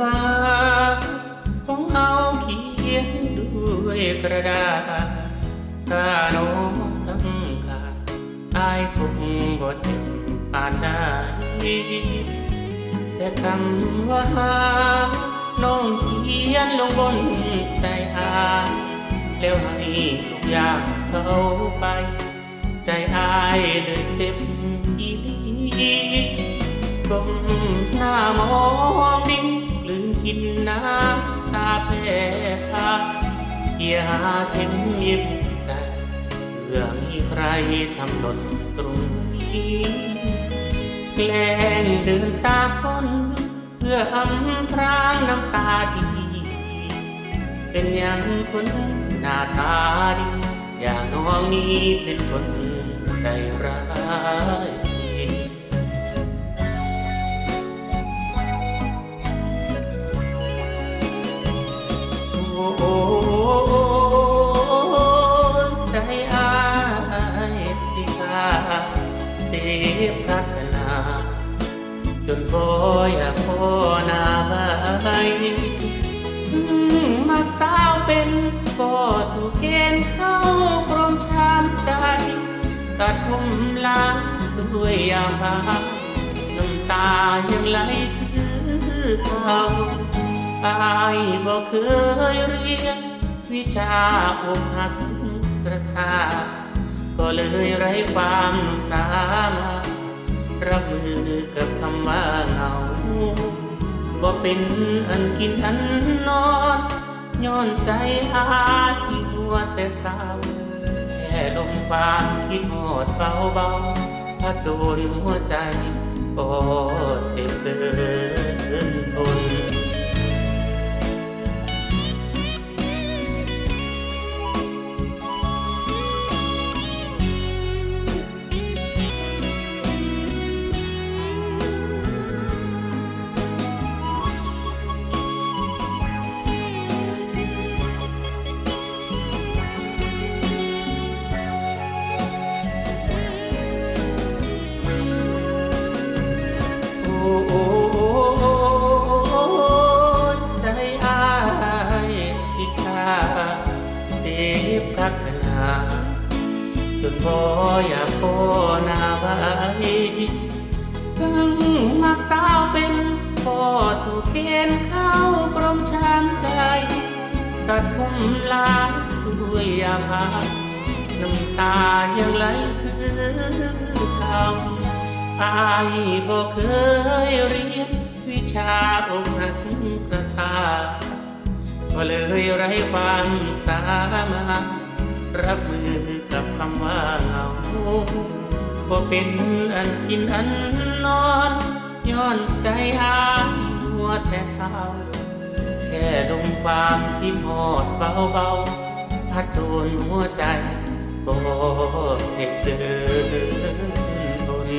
ว่าของเอาเขียนด้วยกระดาษถ้าน้องทำขาดอายคงบ่เต็มอ่านได้แต่คำว่าน้องเขียนลงบนใจอายแล้วให้ทุกอย่างเขาไป ใจอายเลยเจ็บอีลี ลีก้มหน้ามองดินลืมกินน้ำตาแพ้พาเกียหาเข็มเย็บใจเพื่อมีใครทำหล่นตรงนี้แกล้งเดินตากฝนเพื่ออำพรางน้ำตาที่เป็นอย่างคนหน้าตาดี อย่างน้องนี้เป็นคนใจร้าย นบ่อยากพอหน้าใบมักสาวเป็นก็ถูกเกณฑ์เข้ากรมชามใจ ตัดผมลาสวยยามพาน้ำตายังไหลคือเขาอายบ่เคยเรียนวิชาอกหักกระสาก็เลยไร้ความสามารถ รับมือกับคำว่าเหงาบ่เป็นอันกินอันนอนย้อนใจอายหัวแต่เศร้าแค่ลมปามคิดหอดเบาเบาๆถ้าโดนหัวใจก็เอยากพอนาไว้ถึงมักสาวเป็นก็ถูกเกณฑ์เข้ากรมช้ำใจตัดผมลาสวยยาพาน้ำตายังไหลคือเก่าอายบ่เคยเรียนวิชาอกหักกระสาก็เลยไร้ความสามารถ รับมือกับคำว่าเหงาบ่เป็นอันกินอันนอนย้อนใจอายหัวแต่เศร้าแค่ลมความคิดหอดเบาๆพัดโดนหัวใจก็เจ็บเดินทน